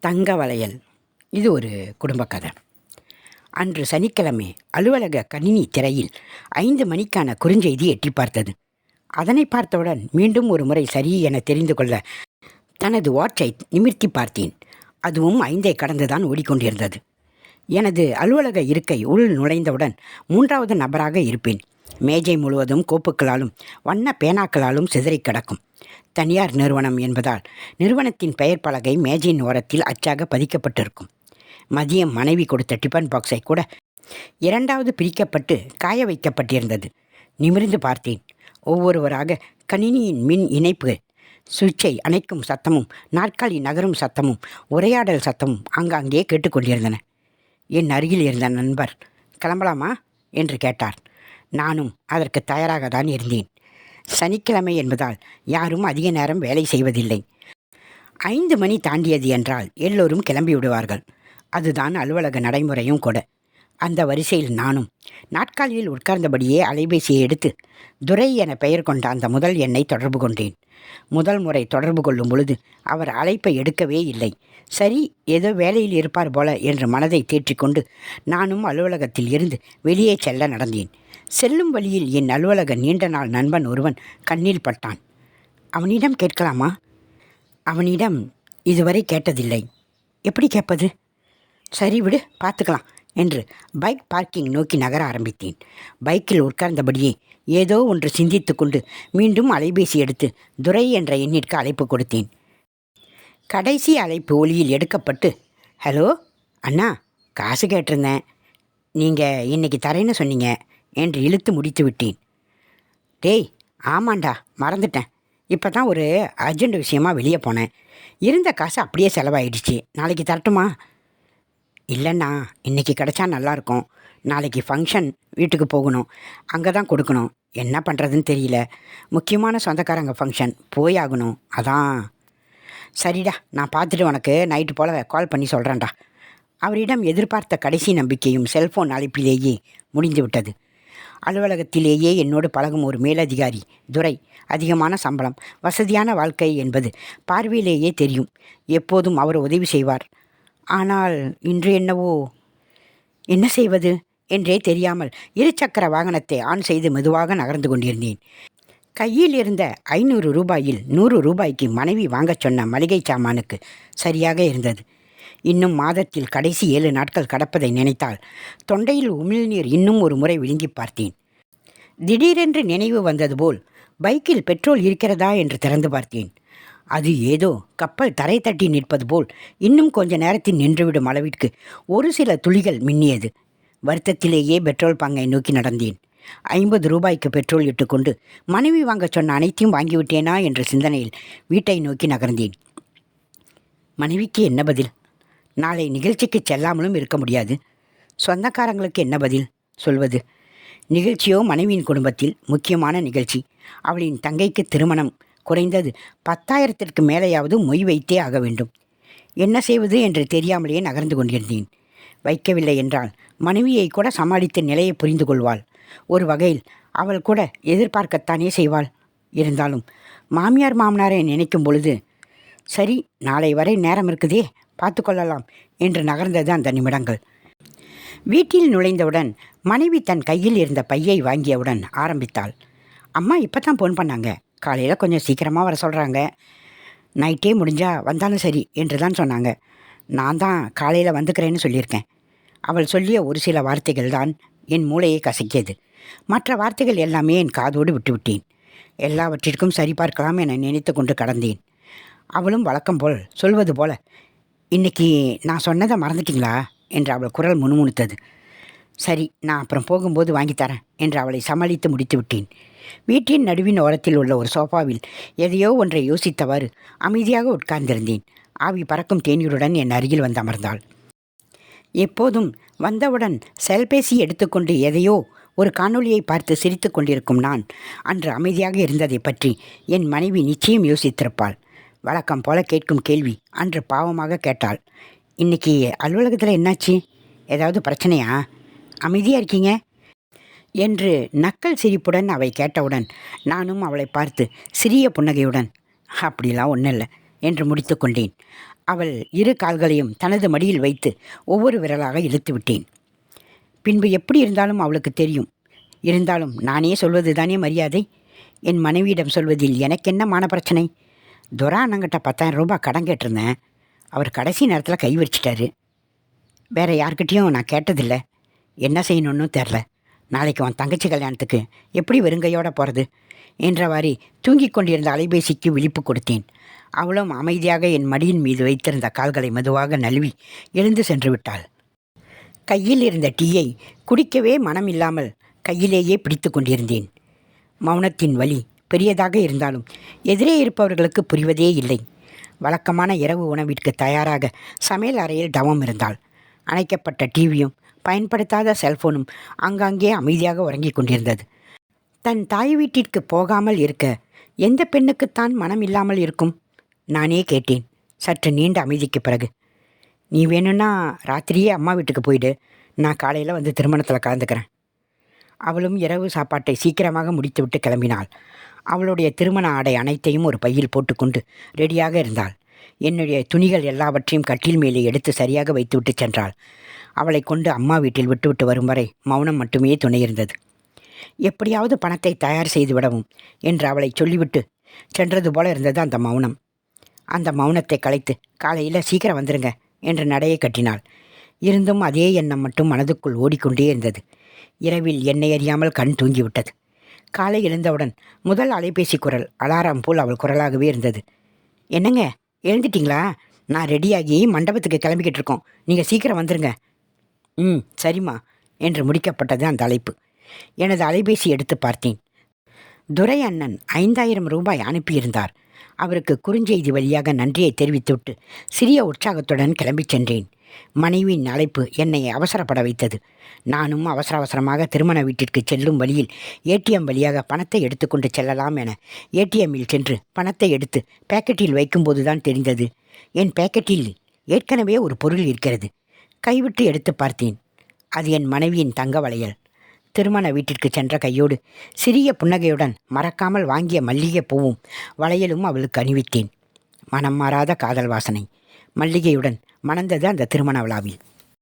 தங்க வளையல் இது ஒரு குடும்ப கதை. அன்று சனிக்கிழமை அலுவலக கணினி திரையில் ஐந்து மணிக்கான குறுஞ்செய்தி எட்டி பார்த்தது. அதனை பார்த்தவுடன் மீண்டும் ஒரு முறை சரி என தெரிந்து கொள்ள தனது வாட்சை நிமிர்த்தி பார்த்தேன். அதுவும் ஐந்தை கடந்துதான் ஓடிக்கொண்டிருந்தது. எனது அலுவலக இருக்கை உள் நுழைந்தவுடன் மூன்றாவது நபராக இருப்பேன். மேஜை முழுவதும் கோப்புகளாலும் வண்ண பேனாக்களாலும் சிதறிக் கிடக்கும். தனியார் நிறுவனம் என்பதால் நிறுவனத்தின் பெயர் பலகை மேஜையின் ஓரத்தில் அச்சாக பதிக்கப்பட்டிருக்கும். மதியம் மனைவி கொடுத்த டிஃபன் பாக்ஸை கூட இரண்டாவது பிரிக்கப்பட்டு காய வைக்கப்பட்டிருந்தது. நிமிர்ந்து பார்த்தேன். ஒவ்வொருவராக கணினியின் மின் இணைப்பு சுவிட்சை அணைக்கும் சத்தமும் நாற்காலி நகரும் சத்தமும் உரையாடல் சத்தமும் ஆங்காங்கே கேட்டுக்கொண்டிருந்தன என் அருகில் இருந்த நண்பர் கிளம்பலாமா? என்று கேட்டார். நானும் அதற்கு தயாராக தான் இருந்தேன். சனிக்கிழமை என்பதால் யாரும் அதிக நேரம் வேலை செய்வதில்லை. ஐந்து மணி தாண்டியது என்றால் எல்லோரும் கிளம்பி விடுவார்கள். அதுதான் அலுவலக நடைமுறையும் கூட. அந்த வரிசையில் நானும் நாட்காலியில் உட்கார்ந்தபடியே அலைபேசியை எடுத்து துரை என பெயர் கொண்ட அந்த முதல் எண்ணை தொடர்பு கொண்டேன். முதல் முறை தொடர்பு கொள்ளும் பொழுது அவர் அழைப்பை எடுக்கவே இல்லை. சரி ஏதோ வேலையில் இருப்பார் போல என்று மனதை தேற்றிக்கொண்டு நானும் அலுவலகத்தில் இருந்து வெளியே செல்ல நடந்தேன். செல்லும் வழியில் என் அலுவலக நீண்ட நாள் நண்பன் ஒருவன் கண்ணில் பட்டான். அவனிடம் கேட்கலாமா? அவனிடம் இதுவரை கேட்டதில்லை. எப்படி கேட்பது? சரி விடு பார்த்துக்கலாம் என்று பைக் பார்க்கிங் நோக்கி நகர ஆரம்பித்தேன். பைக்கில் உட்கார்ந்தபடியே ஏதோ ஒன்று சிந்தித்து கொண்டு மீண்டும் அலைபேசி எடுத்து துரை என்ற எண்ணிற்கு அழைப்பு கொடுத்தேன். கடைசி அழைப்பு ஒளியில் எடுக்கப்பட்டு ஹலோ அண்ணா காசு கேட்டிருந்தேன். நீங்கள் இன்னைக்கு தரேன்னு சொன்னீங்க. என்று இழுத்து முடித்து விட்டேன். டேய் ஆமாண்டா மறந்துட்டேன். இப்போ தான் ஒரு அர்ஜென்ட் விஷயமா வெளியே போனேன். இருந்த காசு அப்படியே செலவாயிடுச்சு. நாளைக்கு தரட்டுமா? இல்லைண்ணா இன்றைக்கி கிடச்சா நல்லாயிருக்கும். நாளைக்கு ஃபங்க்ஷன் வீட்டுக்கு போகணும். அங்கே தான் கொடுக்கணும். என்ன பண்ணுறதுன்னு தெரியல. முக்கியமான சொந்தக்காரங்க ஃபங்க்ஷன். போய் ஆகணும். அதான். சரிடா நான் பார்த்துட்டு உனக்கு நைட்டு போல் கால் பண்ணி சொல்கிறேன்டா அவரிடம் எதிர்பார்த்த கடைசி நம்பிக்கையும் செல்ஃபோன் அழைப்பிலேயே முடிந்து விட்டது. அலுவலகத்திலேயே என்னோடு பழகும் ஒரு மேலதிகாரி. துரை அதிகமான சம்பளம். வசதியான வாழ்க்கை என்பது பார்வையிலேயே தெரியும். எப்போதும் அவர் உதவி செய்வார். ஆனால் இன்று என்னவோ? என்ன செய்வது? என்றே தெரியாமல் இருசக்கர வாகனத்தை ஆன் செய்து மெதுவாக நகர்ந்து கொண்டிருந்தேன். கையில் இருந்த ஐநூறு ரூபாயில் நூறு ரூபாய்க்கு மனைவி வாங்கச் சொன்ன மளிகை சாமானுக்கு சரியாக இருந்தது. இன்னும் மாதத்தில் கடைசி ஏழு நாட்கள் கடப்பதை நினைத்தால் தொண்டையில் உமிழ்நீர் இன்னும் ஒரு முறை விழுங்கி பார்த்தேன். திடீரென்று நினைவு வந்தது போல் பைக்கில் பெட்ரோல் இருக்கிறதா என்று திறந்து பார்த்தேன். அது ஏதோ கப்பல் தரை தட்டி நிற்பது போல் இன்னும் கொஞ்ச நேரத்தில் நின்றுவிடும் அளவிற்கு ஒரு சில துளிகள் மின்னியது. வருத்தத்திலேயே பெட்ரோல் பங்கை நோக்கி நடந்தேன். ஐம்பது ரூபாய்க்கு பெட்ரோல் இட்டுக்கொண்டு மனைவி வாங்கச் சொன்ன அனைத்தையும் வாங்கிவிட்டேனா என்ற சிந்தனையில் வீட்டை நோக்கி நகர்ந்தேன். மனைவிக்கு என்ன பதில்? நாளை நிகழ்ச்சிக்கு செல்லாமலும் இருக்க முடியாது. சொந்தக்காரங்களுக்கு என்ன பதில்? சொல்வது. நிகழ்ச்சியோ மனைவியின் குடும்பத்தில் முக்கியமான நிகழ்ச்சி. அவளின் தங்கைக்கு திருமணம். குறைந்தது பத்தாயிரத்திற்கு மேலேயாவது மொய் வைத்தே ஆக வேண்டும். என்ன செய்வது என்று தெரியாமலேயே நகர்ந்து கொண்டிருந்தேன். வைக்கவில்லை என்றால் மனைவியை கூட சமாளித்த நிலையை புரிந்து கொள்வாள். ஒரு வகையில் அவள் கூட எதிர்பார்க்கத்தானே செய்வாள். இருந்தாலும் மாமியார் மாமனாரை நினைக்கும் பொழுது சரி நாளை வரை நேரம் இருக்குதே பார்த்து கொள்ளலாம் என்று நகர்ந்தது அந்த நிமிடங்கள். வீட்டில் நுழைந்தவுடன் மனைவி தன் கையில் இருந்த பையை வாங்கியவுடன் ஆரம்பித்தாள். அம்மா இப்போ தான் ஃபோன் பண்ணாங்க. காலையில் கொஞ்சம் சீக்கிரமாக வர சொல்கிறாங்க நைட்டே முடிஞ்சால் வந்தாலும் சரி என்று தான் சொன்னாங்க. நான் தான் காலையில் வந்துக்கிறேன்னு சொல்லியிருக்கேன். அவள் சொல்லிய ஒரு சில வார்த்தைகள் தான் என் மூளையை கசக்கியது. மற்ற வார்த்தைகள் எல்லாமே என் காதோடு விட்டுவிட்டேன் எல்லாவற்றிற்கும் சரிபார்க்கலாம் என நினைத்து கொண்டு கடந்தேன். அவளும் வழக்கம் போல் சொல்வது போல இன்னைக்கு நான் சொன்னதை மறந்துட்டிங்களா? என்று அவள் குரல் முணுமுணுத்தது. சரி நான் அப்புறம் போகும்போது வாங்கித்தரேன் என்று அவளை சமாளித்து முடித்து விட்டேன் வீட்டின் நடுவின் ஓரத்தில் உள்ள ஒரு சோஃபாவில் எதையோ ஒன்றை யோசித்தவாறு அமைதியாக உட்கார்ந்திருந்தேன். ஆவி பறக்கும் தேநீருடன் என் அருகில் வந்து அமர்ந்தாள். எப்போதும் வந்தவுடன் செல்பேசி எடுத்துக்கொண்டு எதையோ ஒரு காணொளியை பார்த்து சிரித்து கொண்டிருக்கும் நான் அன்று அமைதியாக இருந்ததை பற்றி என் மனைவி நிச்சயம் யோசித்திருப்பாள். வழக்கம் போல கேட்கும் கேள்வி அன்று பாவமாக கேட்டாள். இன்னைக்கு அலுவலகத்தில் என்னாச்சு? ஏதாவது பிரச்சனையா? அமைதியாக இருக்கீங்க? என்று நக்கல் சிரிப்புடன் அவை கேட்டவுடன் நானும் அவளை பார்த்து சிறிய புன்னகையுடன் அப்படிலாம் ஒன்றும் இல்லை என்று முடித்து கொண்டேன். அவள் இரு கால்களையும் தனது மடியில் வைத்து ஒவ்வொரு விரலாக இழுத்து விட்டேன். பின்பு எப்படி இருந்தாலும் அவளுக்கு தெரியும். இருந்தாலும் நானே சொல்வது தானே மரியாதை? என் மனைவியிடம் சொல்வதில் எனக்கு என்ன மான பிரச்சனை? துரா அண்ணங்கிட்ட பத்தாயிரம் ரூபாய் கடன் கேட்டிருந்தேன். அவர் கடைசி நேரத்தில் கை வச்சிட்டாரு வேற யார்கிட்டேயும் நான் கேட்டதில்லை. என்ன செய்யணும்னு தெரில. நாளைக்கு அவன் தங்கச்சி கல்யாணத்துக்கு எப்படி வெறுங்கையோட போகிறது என்றவாறே தூங்கிக் கொண்டிருந்த அலைபேசிக்கு விழிப்பு கொடுத்தேன். அவளும் அமைதியாக என் மடியின் மீது வைத்திருந்த கால்களை மெதுவாக நழுவி எழுந்து சென்று விட்டாள். கையில் இருந்த டீயை குடிக்கவே மனம் இல்லாமல் கையிலேயே பிடித்து கொண்டிருந்தேன். மௌனத்தின் வலி பெரியதாக இருந்தாலும் எதிரே இருப்பவர்களுக்கு புரிவதே இல்லை. வழக்கமான இரவு உணவிற்கு தயாராக சமையல் அறையில் தவம் இருந்தால் அணைக்கப்பட்ட டிவியும் பயன்படுத்தாத செல்போனும் ஆங்காங்கே அமைதியாக உறங்கிக் கொண்டிருந்தது. தன் தாய் வீட்டிற்கு போகாமல் இருக்க எந்த பெண்ணுக்குத்தான் மனம் இல்லாமல் இருக்கும்? நானே கேட்டேன். சற்று நீண்ட அமைதிக்கு பிறகு. நீ வேணும்னா ராத்திரியே அம்மா வீட்டுக்கு போயிடு. நான் காலையில் வந்து திருமணத்தில் கலந்துக்கிறேன். அவளும் இரவு சாப்பாட்டை சீக்கிரமாக முடித்துவிட்டு கிளம்பினாள். அவளுடைய திருமண ஆடை அனைத்தையும் ஒரு பையில் போட்டுக்கொண்டு ரெடியாக இருந்தாள். என்னுடைய துணிகள் எல்லாவற்றையும் கட்டில் மேலே எடுத்து சரியாக வைத்துவிட்டு சென்றாள். அவளை கொண்டு அம்மா வீட்டில் விட்டுவிட்டு வரும் வரை மௌனம் மட்டுமே துணை இருந்தது எப்படியாவது பணத்தை தயார் செய்து விடவும் என்று அவளை சொல்லிவிட்டு சென்றது போல இருந்தது அந்த மௌனம். அந்த மௌனத்தை கலைத்து காலையில் சீக்கிரம் வந்துருங்க என்று நடையை கட்டினாள். இருந்தும் அதே எண்ணம் மட்டும் மனதுக்குள் ஓடிக்கொண்டே இருந்தது. இரவில் என்னை அறியாமல் கண் தூங்கிவிட்டது. காலை எழுந்தவுடன் முதல் அலைபேசி குரல் அலாரம் போல் அவள் குரலாகவே இருந்தது. என்னங்க எழுந்துட்டீங்களா? நான் ரெடியாகி மண்டபத்துக்கு கிளம்பிக்கிட்டு இருக்கோம். நீங்கள் சீக்கிரம் வந்துருங்க. ம் சரிம்மா என்று முடிக்கப்பட்டது அந்த அழைப்பு. எனது அலைபேசி எடுத்து பார்த்தேன். துரை அண்ணன் ஐந்தாயிரம் ரூபாய் அனுப்பியிருந்தார். அவருக்கு குறுஞ்செய்தி வழியாக நன்றியை தெரிவித்துவிட்டு சிறிய உற்சாகத்துடன் கிளம்பிச் சென்றேன். மனைவியின் அழைப்பு என்னை அவசரப்பட வைத்தது. நானும் அவசர அவசரமாக திருமண வீட்டிற்கு செல்லும் வழியில் ஏடிஎம் வழியாக பணத்தை எடுத்துக்கொண்டு செல்லலாம் என ஏடிஎம்மில் சென்று பணத்தை எடுத்து பேக்கெட்டில் வைக்கும்போதுதான் தெரிந்தது. என் பேக்கெட்டில் ஏற்கனவே ஒரு பொருள் இருக்கிறது. கைவிட்டு எடுத்து பார்த்தேன். அது என் மனைவியின் தங்க வளையல். திருமண வீட்டிற்கு சென்ற கையோடு சிறிய புன்னகையுடன் மறக்காமல் வாங்கிய மல்லிகை பூவும் வளையலும் அவளுக்கு அணிவித்தேன். மனம் மாறாத காதல் வாசனை. மல்லிகையுடன் மணந்தது அந்த திருமண விழாவில்.